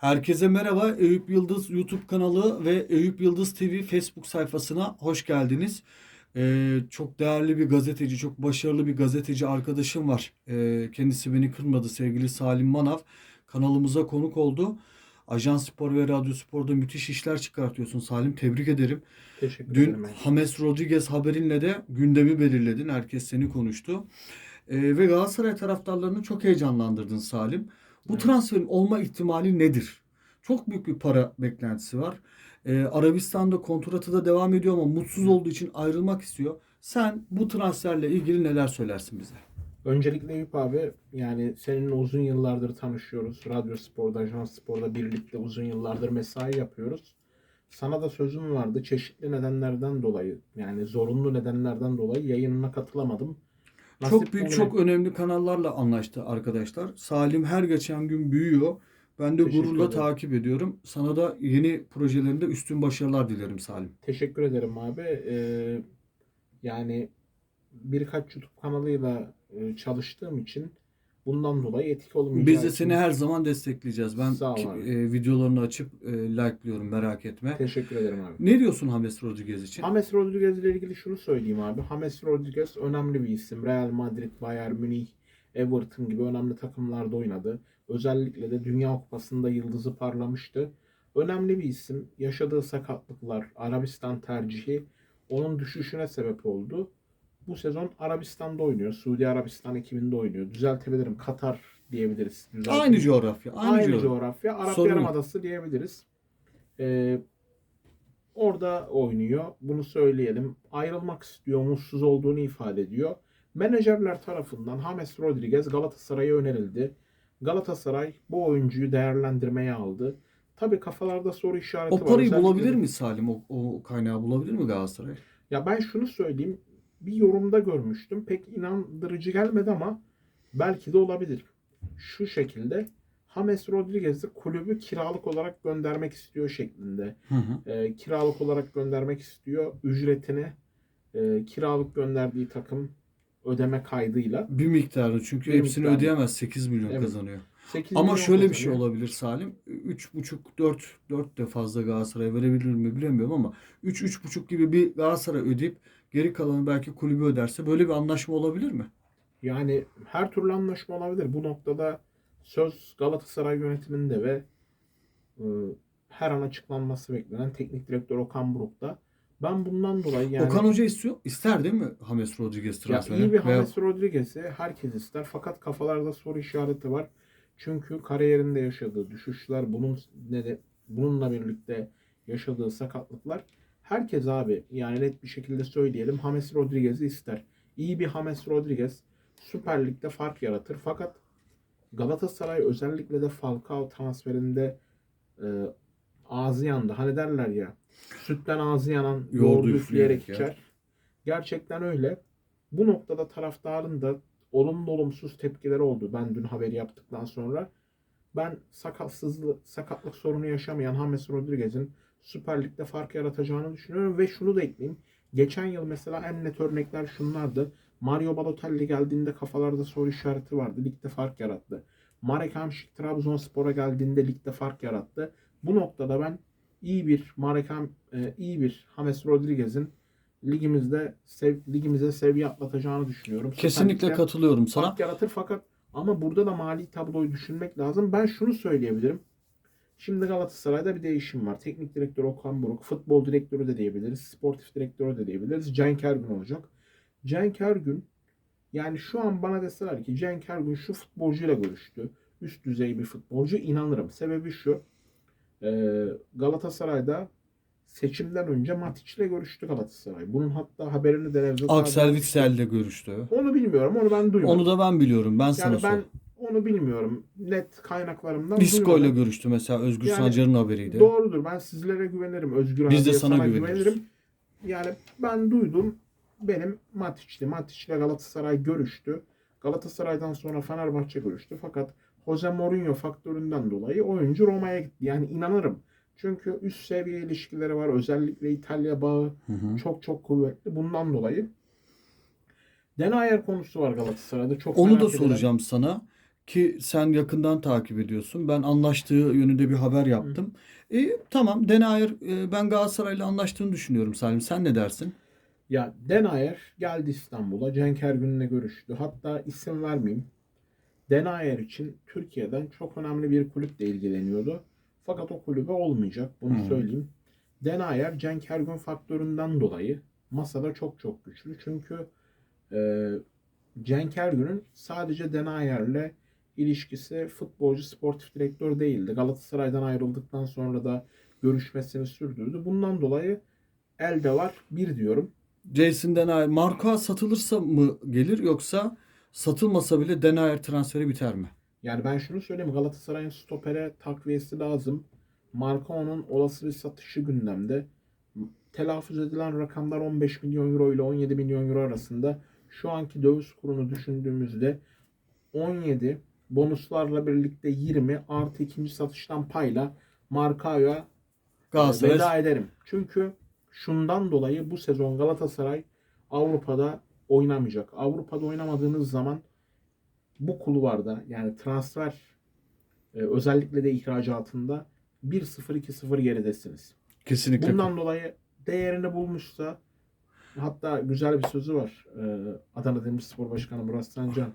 Herkese merhaba. Eyüp Yıldız YouTube kanalı ve Eyüp Yıldız TV Facebook sayfasına hoş geldiniz. Ee, çok değerli bir gazeteci, çok başarılı bir gazeteci arkadaşım var. Ee, kendisi beni kırmadı sevgili Salim Manav. Kanalımıza konuk oldu. Ajans Spor ve Radyo Spor'da müthiş işler çıkartıyorsun Salim. Tebrik ederim. Teşekkür Dün ederim. James Rodriguez haberinle de gündemi belirledin. Herkes seni konuştu. Ee, ve Galatasaray taraftarlarını çok heyecanlandırdın Salim. Bu Evet. transferin olma ihtimali nedir? Çok büyük bir para beklentisi var. Ee, Arabistan'da kontratı da devam ediyor ama mutsuz olduğu için ayrılmak istiyor. Sen bu transferle ilgili neler söylersin bize? Öncelikle Eyüp abi yani seninle uzun yıllardır tanışıyoruz. Radyo Spor'da, Ajans Spor'da birlikte uzun yıllardır mesai yapıyoruz. Sana da sözüm vardı. Çeşitli nedenlerden dolayı yani zorunlu nedenlerden dolayı yayınına katılamadım. Çok büyük, bugüne- çok önemli kanallarla anlaştı arkadaşlar. Salim her geçen gün büyüyor. Ben de Teşekkür gururla ederim. takip ediyorum. Sana da yeni projelerinde üstün başarılar dilerim Salim. Teşekkür ederim abi. Ee, yani birkaç YouTube kanalıyla e, çalıştığım için bundan dolayı etik olmayacağı Biz de seni her zaman destekleyeceğiz. Ben Sağ ol abi. e, videolarını açıp e, like'lıyorum merak etme. teşekkür ederim abi. Ne diyorsun James Rodriguez için? James Rodriguez ile ilgili şunu söyleyeyim abi. James Rodriguez önemli bir isim. Real Madrid, Bayern Münih, Everton gibi önemli takımlarda oynadı. Özellikle de Dünya Kupası'nda yıldızı parlamıştı. Önemli bir isim. Yaşadığı sakatlıklar, Arabistan tercihi onun düşüşüne sebep oldu. Bu sezon Arabistan'da oynuyor. Suudi Arabistan ekibinde oynuyor. Düzeltebilirim. Katar diyebiliriz. Düzeltebilirim. Aynı coğrafya. Aynı, Aynı, coğrafya. coğrafya. Arap Sorun. Yarımadası diyebiliriz. Ee, orada oynuyor. Bunu söyleyelim. Ayrılmak istiyor. Mutsuz olduğunu ifade ediyor. Menajerler tarafından James Rodriguez Galatasaray'a önerildi. Galatasaray bu oyuncuyu değerlendirmeye aldı. Tabii kafalarda soru işareti var. O parayı Özellikle- bulabilir mi Salim? O, o kaynağı bulabilir mi Galatasaray? Ya ben şunu söyleyeyim. Bir yorumda görmüştüm. Pek inandırıcı gelmedi ama belki de olabilir. Şu şekilde James Rodriguez'i kulübü kiralık olarak göndermek istiyor şeklinde. Hı hı. Ee, kiralık olarak göndermek istiyor. Ücretini e, kiralık gönderdiği takım ödeme kaydıyla. Bir miktarı çünkü Bir hepsini miktarı. ödeyemez. 8 milyon Evet. kazanıyor. 8 Ama milyon şöyle bir şey kazanıyor. olabilir Salim. 3,5 4 4 de fazla Galatasaray'a verebilir mi bilemiyorum ama 3 3,5 gibi bir Galatasaray ödeyip geri kalanı belki kulübü öderse böyle bir anlaşma olabilir mi? Yani her türlü anlaşma olabilir. Bu noktada söz Galatasaray yönetiminde ve e, her an açıklanması beklenen teknik direktör Okan Buruk'ta. Ben bundan dolayı yani Okan Hoca istiyor. ister değil mi James Rodriguez ya transferi? iyi bir Veya- James Rodriguez'i herkes ister fakat kafalarda soru işareti var. Çünkü kariyerinde yaşadığı düşüşler, bunun ne de bununla birlikte yaşadığı sakatlıklar herkes abi yani net bir şekilde söyleyelim James Rodriguez'i ister. İyi bir James Rodriguez Süper Lig'de fark yaratır. Fakat Galatasaray özellikle de Falcao transferinde e, ağzı yandı. Hani derler ya sütten ağzı yanan Yoğurdu üfleyerek ya. içer. Gerçekten öyle. Bu noktada taraftarın da olumlu olumsuz tepkileri oldu. Ben dün haberi yaptıktan sonra ben sakatsızlık, sakatlık sorunu yaşamayan James Rodriguez'in Süper Lig'de fark yaratacağını düşünüyorum ve şunu da ekleyeyim. Geçen yıl mesela en net örnekler şunlardı. Mario Balotelli geldiğinde kafalarda soru işareti vardı. Ligde fark yarattı. Marek Hamšík Trabzonspor'a geldiğinde ligde fark yarattı. Bu noktada ben iyi bir Marek Ham, e, iyi bir James Rodriguez'in ligimizde sev, ligimize seviye atlatacağını düşünüyorum. Kesinlikle katılıyorum sana. fark yaratır fakat ama burada da mali tabloyu düşünmek lazım. Ben şunu söyleyebilirim. Şimdi Galatasaray'da bir değişim var. Teknik direktör Okan Buruk, futbol direktörü de diyebiliriz, sportif direktörü de diyebiliriz. Cenk Ergün olacak. Cenk Ergün yani şu an bana deseler ki Cenk Ergün şu futbolcuyla görüştü. Üst düzey bir futbolcu inanırım. Sebebi şu. Ee, Galatasaray'da seçimden önce Matic'le görüştü Galatasaray. Bunun hatta haberini de Nevzat Aksel Witsel'le görüştü. Onu bilmiyorum. Onu ben duymadım. Onu da ben biliyorum. Ben sana Yani ben sor. Onu bilmiyorum. Net kaynaklarımdan Isco ile görüştü mesela Özgür Yani Sancar'ın haberiydi. Doğrudur. Ben sizlere güvenirim. Özgür Biz de sana sana güveniyoruz. güvenirim. Yani ben duydum. Benim Matic'ti. Matic ile Galatasaray görüştü. Galatasaray'dan sonra Fenerbahçe görüştü. Fakat Jose Mourinho faktöründen dolayı oyuncu Roma'ya gitti. Yani inanırım. Çünkü üst seviye ilişkileri var. Özellikle İtalya bağı Hı hı. çok çok kuvvetli. Bundan dolayı Denayer konusu var Galatasaray'da. Çok Onu da soracağım sana. Ki sen yakından takip ediyorsun. Ben anlaştığı yönünde bir haber yaptım. E, tamam Denayer e, ben Galatasaray'la anlaştığını düşünüyorum Salim. Sen ne dersin? Ya Denayer geldi İstanbul'a. Cenk Ergün'le görüştü. Hatta isim vermeyeyim. Denayer için Türkiye'den çok önemli bir kulüple ilgileniyordu. Fakat o kulübe olmayacak. Bunu Hmm. söyleyeyim. Denayer Cenk Ergün faktöründen dolayı masada çok çok güçlü. Çünkü e, Cenk Ergün'ün sadece Denayer'le ilişkisi futbolcu sportif direktör değildi. Galatasaray'dan ayrıldıktan sonra da görüşmesini sürdürdü. Bundan dolayı elde var bir diyorum. Jason Denayer Marka satılırsa mı gelir yoksa satılmasa bile Denayer transferi biter mi? Yani ben şunu söyleyeyim Galatasaray'ın stopere takviyesi lazım. Marcao'nun olası bir satışı gündemde. Telaffuz edilen rakamlar 15 milyon euro ile 17 milyon euro arasında. Şu anki döviz kurunu düşündüğümüzde 17 bonuslarla birlikte 20 artı ikinci satıştan payla Marcao'ya Galatasaray veda ederim. Çünkü şundan dolayı bu sezon Galatasaray Avrupa'da oynamayacak. Avrupa'da oynamadığınız zaman bu kulvarda yani transfer e, özellikle de ihracatında 1-0-2-0 geridesiniz. kesinlikle Bundan dolayı değerini bulmuşsa hatta güzel bir sözü var. E, Adana Demirspor Başkanı Murat Sancan.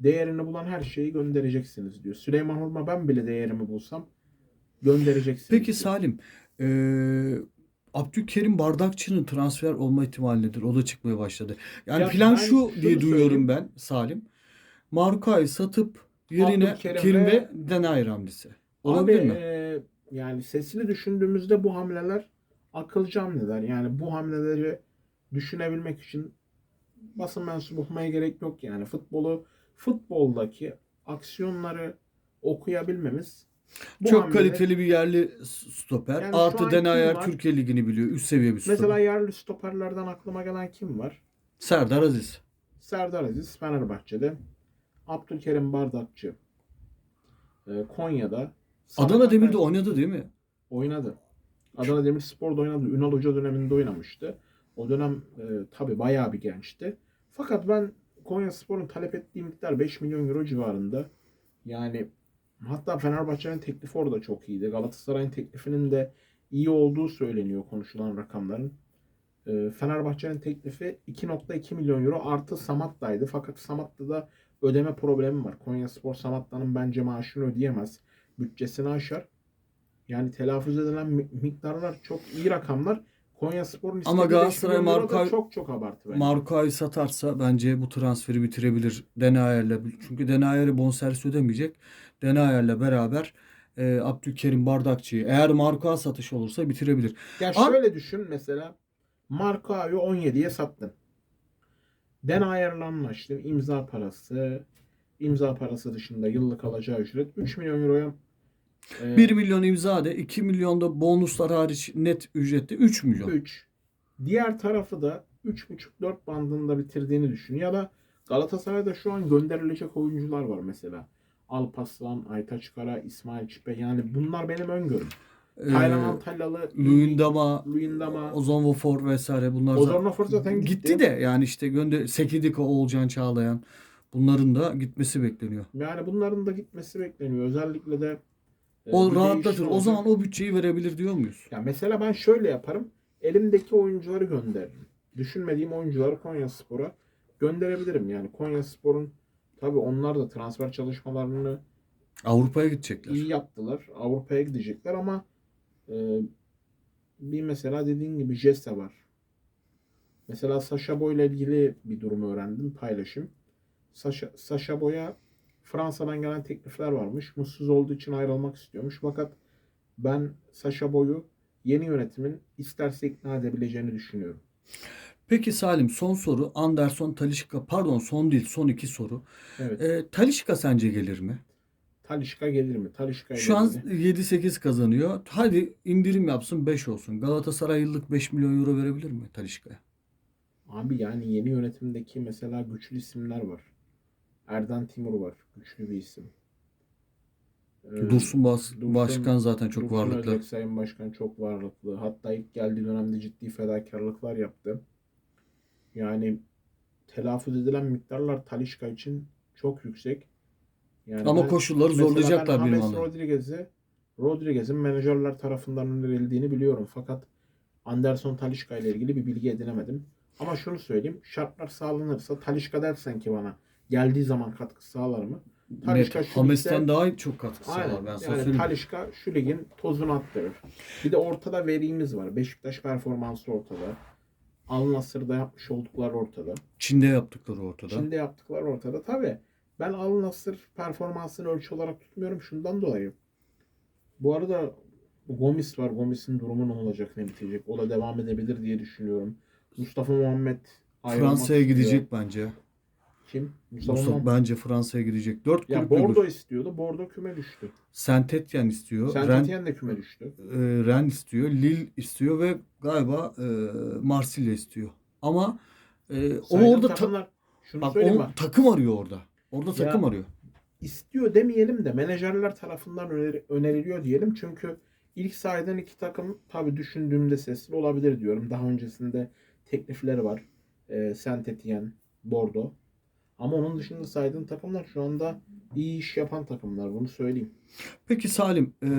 Değerini bulan her şeyi göndereceksiniz diyor. Süleyman Hurma ben bile değerimi bulsam göndereceksiniz. Peki diyor. Salim, eee Abdülkerim Bardakçı'nın transfer olma ihtimali nedir? O da çıkmaya başladı. Yani Ya plan şu diye duyuyorum ben Salim. Marka'yı satıp yerine Kerim ve- Denayer hamlesi. Olabilir Abi, mi? e, yani sesini düşündüğümüzde bu hamleler akılcı hamleler. Yani bu hamleleri düşünebilmek için basın mensubu olmaya gerek yok yani. Futbolu, futboldaki aksiyonları okuyabilmemiz bu Çok hamleleri- kaliteli bir yerli stoper. Yani Artı Denayer? Türkiye Ligi'ni biliyor. Üst seviye bir stoper. Mesela yerli stoperlerden aklıma gelen kim var? Serdar Aziz. Serdar Aziz Fenerbahçe'de. Abdülkerim Bardakçı e, Konya'da. Adana Demir'de oynadı değil mi? Oynadı. Adana Demirspor'da oynadı. Ünal Hoca döneminde oynamıştı. O dönem e, tabii bayağı bir gençti. Fakat ben Konya Spor'un talep ettiği miktar 5 milyon euro civarında. Yani hatta Fenerbahçe'nin teklifi orada çok iyiydi. Galatasaray'ın teklifinin de iyi olduğu söyleniyor konuşulan rakamların. E, Fenerbahçe'nin teklifi 2.2 milyon euro artı Samatta'ydı. Fakat Samatta'da da ödeme problemi var. Konya Spor Samatta'nın bence maaşını ödeyemez. Bütçesini aşar. Yani telaffuz edilen mi- miktarlar çok iyi rakamlar. Konya Spor'un Ama Galatasaray 5 milyon euro da marka- çok çok abartı bence. Marka'yı satarsa bence bu transferi bitirebilir Denayer'le. Çünkü Denayer'e bonservis ödemeyecek. Denayer'le beraber e, Abdülkerim Bardakçı'yı eğer Marka satış olursa bitirebilir. ya Abi- şöyle düşün mesela Markao'yu 17'ye sattın. Den ayarla anlaştın. İmza parası, imza parası dışında yıllık alacağı ücret 3 milyon euroya e, 1 milyon imza de 2 milyon da bonuslar hariç net ücrette 3 milyon. 3. Diğer tarafı da 3.5-4 bandında bitirdiğini düşün. Ya da Galatasaray'da şu an gönderilecek oyuncular var mesela. Alpaslan, Aytaç Kara, İsmail Çipe. Yani bunlar benim öngörüm. Ee, Taylan Antalyalı, Luyendama, Luyendama, Ozan Vofor vesaire bunlar Ozan Vofor zaten gitti. gitti de yani işte gönder Sekidika, Oğulcan Çağlayan bunların da gitmesi bekleniyor. Yani bunların da gitmesi bekleniyor. Özellikle de O bir rahatlatır. O zaman o bütçeyi verebilir diyor muyuz? Ya mesela ben şöyle yaparım. Elimdeki oyuncuları gönderirim. Düşünmediğim oyuncuları Konya Spor'a gönderebilirim. Yani Konya Spor'un tabii onlar da transfer çalışmalarını Avrupa'ya gidecekler. iyi yaptılar. Avrupa'ya gidecekler ama e, bir mesela dediğin gibi Jesse var. Mesela Sasha Boy ile ilgili bir durumu öğrendim. Paylaşım. Sasha, Sasha Boy'a Fransa'dan gelen teklifler varmış. Mutsuz olduğu için ayrılmak istiyormuş. Fakat ben Sasha Boy'u yeni yönetimin isterse ikna edebileceğini düşünüyorum. Peki Salim son soru. Anderson Talisca pardon son değil son iki soru. Evet. Ee, Talisca sence gelir mi? Talişka gelir mi? Talişka Şu an mi? 7-8 kazanıyor. Hadi indirim yapsın 5 olsun. Galatasaray yıllık 5 milyon euro verebilir mi Talisca'ya? Abi yani yeni yönetimdeki mesela güçlü isimler var. Erden Timur var. Güçlü bir isim. Ee, Dursun Bas, Dursun- Başkan zaten çok Dursun varlıklı. Özbek Sayın Başkan çok varlıklı. Hatta ilk geldiği dönemde ciddi fedakarlıklar yaptı. Yani telaffuz edilen miktarlar Talişka için çok yüksek. Yani Ama ben- koşulları zorlayacaklar James anladığım. Rodriguez'i Rodriguez'in menajerler tarafından önerildiğini biliyorum. Fakat Anderson Talişka ile ilgili bir bilgi edinemedim. Ama şunu söyleyeyim. Şartlar sağlanırsa Talişka dersen ki bana geldiği zaman katkı sağlar mı? Talişka şu Hames'ten daha çok katkısı Aynen. var ben yani. Talişka şu ligin tozunu attırır. Bir de ortada verimiz var. Beşiktaş performansı ortada. Al Nassr'da yapmış oldukları ortada. Çin'de yaptıkları ortada. Çin'de yaptıkları ortada. Tabi ben Al Nassr performansını ölçü olarak tutmuyorum şundan dolayı. Bu arada Gomis var. Gomis'in durumu ne olacak ne bitecek? O da devam edebilir diye düşünüyorum. Mustafa Muhammed Fransa'ya gidecek bence. Kim? Mustafa, Mustafa Muhammed. bence Fransa'ya gidecek. Dört Ya kulüp Bordo olur. istiyordu. Bordo küme düştü. Saint Etienne istiyor. Saint Ren, Etienne de küme düştü. e, Ren istiyor. Lille istiyor ve galiba e, Marsilya istiyor. Ama e, o orada ta- takımlar, şunu bak, söyleyeyim o bak. takım arıyor orada. Orada Ya, takım arıyor. istiyor demeyelim de menajerler tarafından öneri- öneriliyor diyelim. Çünkü ilk saydığın iki takım tabii düşündüğümde sesli olabilir diyorum. Daha öncesinde teklifleri var. Ee, Saint Etienne, Bordeaux. Ama onun dışında saydığın takımlar şu anda iyi iş yapan takımlar. Bunu söyleyeyim. Peki Salim, e,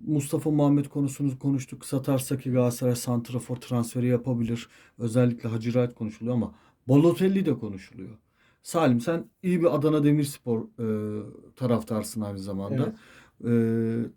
Mustafa Muhammed konusunu konuştuk. Satarsa ki Galatasaray santrafor transferi yapabilir. Özellikle Hacı Wright konuşuluyor ama Balotelli de konuşuluyor. Salim sen iyi bir Adana Demirspor e, taraftarsın aynı zamanda. E,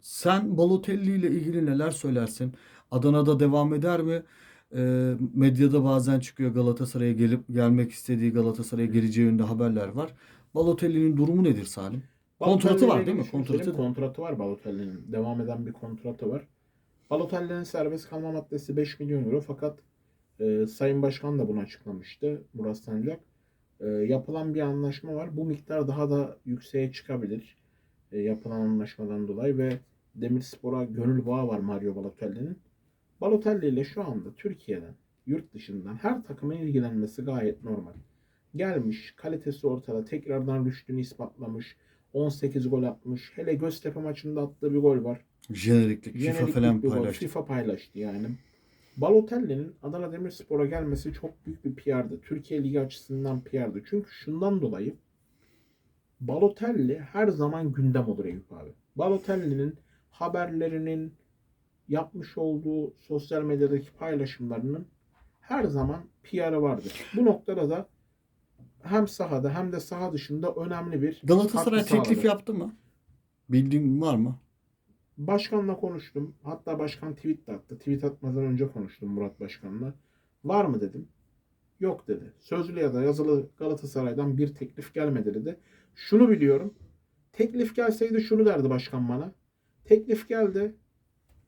sen Balotelli ile ilgili neler söylersin? Adana'da devam eder mi? E, medyada bazen çıkıyor Galatasaray'a gelip gelmek istediği Galatasaray'a geleceği yönünde haberler var. Balotelli'nin durumu nedir Salim? Kontratı var değil mi? Kontratı kontratı var Balotelli'nin. Devam eden bir kontratı var. Balotelli'nin serbest kalma maddesi 5 milyon euro fakat e, Sayın Başkan da bunu açıklamıştı. Murat Sancak. E, yapılan bir anlaşma var. Bu miktar daha da yükseğe çıkabilir. E, yapılan anlaşmadan dolayı ve Demirspor'a gönül bağı var Mario Balotelli'nin. Balotelli ile şu anda Türkiye'den, yurt dışından her takımın ilgilenmesi gayet normal. Gelmiş, kalitesi ortada, tekrardan rüştünü ispatlamış, 18 gol atmış. Hele Göztepe maçında attığı bir gol var. Jeneriklik, FIFA falan bir gol. paylaştı. FIFA paylaştı yani. Balotelli'nin Adana Demirspor'a gelmesi çok büyük bir PR'dı. Türkiye Ligi açısından PR'dı. Çünkü şundan dolayı Balotelli her zaman gündem olur Eyüp abi. Balotelli'nin haberlerinin yapmış olduğu sosyal medyadaki paylaşımlarının her zaman PR'ı vardır. Bu noktada da hem sahada hem de saha dışında önemli bir Galatasaray teklif sağladı. yaptı mı? Bildiğin var mı? Başkanla konuştum. Hatta başkan tweet de attı. Tweet atmadan önce konuştum Murat Başkan'la. Var mı dedim. Yok dedi. Sözlü ya da yazılı Galatasaray'dan bir teklif gelmedi dedi. Şunu biliyorum. Teklif gelseydi şunu derdi başkan bana. Teklif geldi.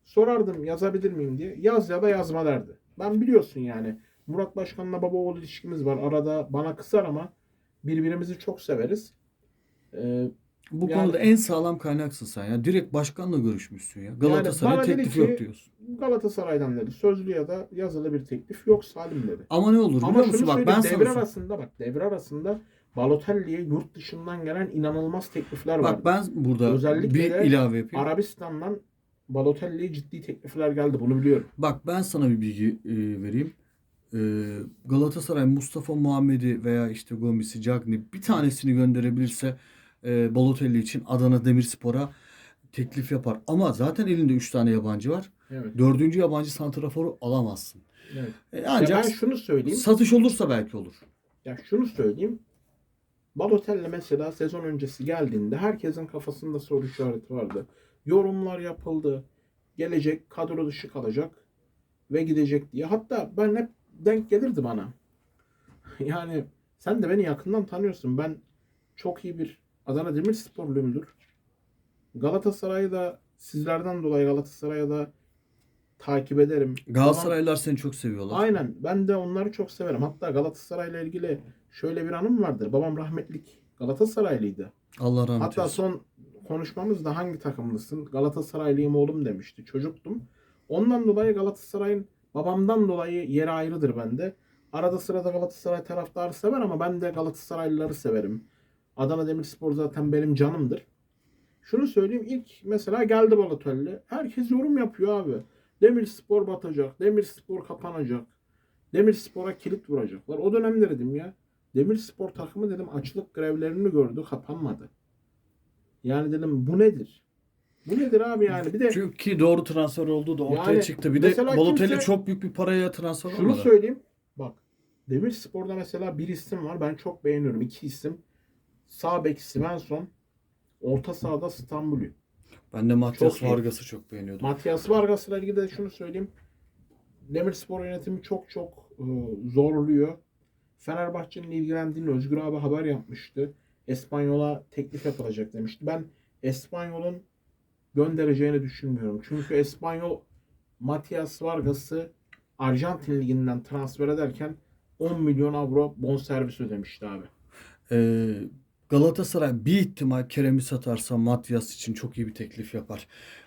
Sorardım yazabilir miyim diye. Yaz ya da yazma derdi. Ben biliyorsun yani. Murat Başkan'la baba oğul ilişkimiz var. Arada bana kısar ama birbirimizi çok severiz. Ee, Bu Yani- konuda en sağlam kaynaksın sen ya. Direkt başkanla görüşmüşsün ya. Galatasaray dedi teklif ki- yok diyorsun. Galatasaray'dan dedi. Sözlü ya da yazılı bir teklif yok Salim dedi. Ama ne olur Ama biliyor musun? Bak ben devre sana arasında bak devre arasında Balotelli'ye yurt dışından gelen inanılmaz teklifler var. Bak ben burada Özellikle bir ilave yapayım. Arabistan'dan Balotelli'ye ciddi teklifler geldi. Bunu biliyorum. Bak ben sana bir bilgi e, vereyim. E, Galatasaray Mustafa Muhammed'i veya işte Gomis'i, Cagney bir tanesini gönderebilirse e, Balotelli için Adana Demirspor'a teklif yapar. Ama zaten elinde 3 tane yabancı var. Evet. Dördüncü yabancı santraforu alamazsın. evet. E, Ya ancak ben şunu söyleyeyim. satış olursa belki olur. Ya şunu söyleyeyim. Balotelli mesela sezon öncesi geldiğinde herkesin kafasında soru işareti vardı. Yorumlar yapıldı. Gelecek kadro dışı kalacak ve gidecek diye. Hatta ben hep denk gelirdi bana. Yani sen de beni yakından tanıyorsun. Ben çok iyi bir Adana Demirsporluyumdur. Galatasaray'ı da sizlerden dolayı Galatasaray'ı da takip ederim. Galatasaraylılar seni çok seviyorlar. Aynen. Ben de onları çok severim. Hatta Galatasaray'la ilgili şöyle bir anım vardır. Babam rahmetlik Galatasaraylıydı. Allah rahmet Hatta eylesin. son konuşmamızda hangi takımlısın? Galatasaraylıyım oğlum demişti. Çocuktum. Ondan dolayı Galatasaray'ın babamdan dolayı yeri ayrıdır bende. Arada sırada Galatasaray taraftarı sever ama ben de Galatasaraylıları severim. Adana Demirspor zaten benim canımdır. Şunu söyleyeyim ilk mesela geldi Balotelli. Herkes yorum yapıyor abi. Demirspor batacak. Demirspor kapanacak. Demirspor'a kilit vuracaklar. O dönemde dedim ya. Demirspor takımı dedim açlık grevlerini gördü kapanmadı. Yani dedim bu nedir? Bu nedir abi yani? Bir de Çünkü doğru transfer olduğu da ortaya Yani çıktı. Bir de mesela Balotelli kimse- çok büyük bir paraya transfer şunu olmadı. söyleyeyim. Bak Demirspor'da mesela bir isim var. Ben çok beğeniyorum. İki isim. Sağ bek Svensson. Orta sahada Stambuli. Ben de Matias Çok iyi. Vargas'ı çok beğeniyordum. Matias Vargas'la ilgili de şunu söyleyeyim. Demirspor yönetimi çok çok e, zorluyor. Fenerbahçe'nin ilgilendiğini Özgür abi haber yapmıştı. Espanyol'a teklif yapılacak demişti. Ben Espanyol'un göndereceğini düşünmüyorum. Çünkü Espanyol Matias Vargas'ı Arjantin liginden transfer ederken 10 milyon avro bonservis ödemişti abi. Ee, Galatasaray bir ihtimal Kerem'i satarsa Matias için çok iyi bir teklif yapar.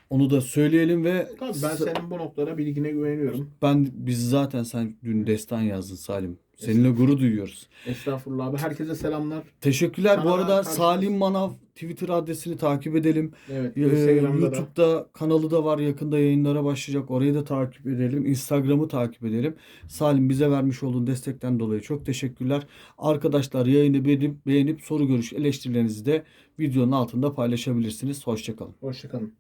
Onu da söyleyelim ve Tabii ben senin bu noktada bilgine güveniyorum. ben biz zaten sen dün destan yazdın Salim. Seninle gurur duyuyoruz. Estağfurullah abi. Herkese selamlar. Teşekkürler. Bu Sana arada karşınız- Salim Manav Twitter adresini takip edelim. Evet. Ee, Instagram'da da. YouTube'da kanalı da var. Yakında yayınlara başlayacak. Orayı da takip edelim. Instagram'ı takip edelim. Salim bize vermiş olduğun destekten dolayı çok teşekkürler. Arkadaşlar yayını beğenip, beğenip soru görüş eleştirilerinizi de videonun altında paylaşabilirsiniz. Hoşçakalın. Hoşçakalın.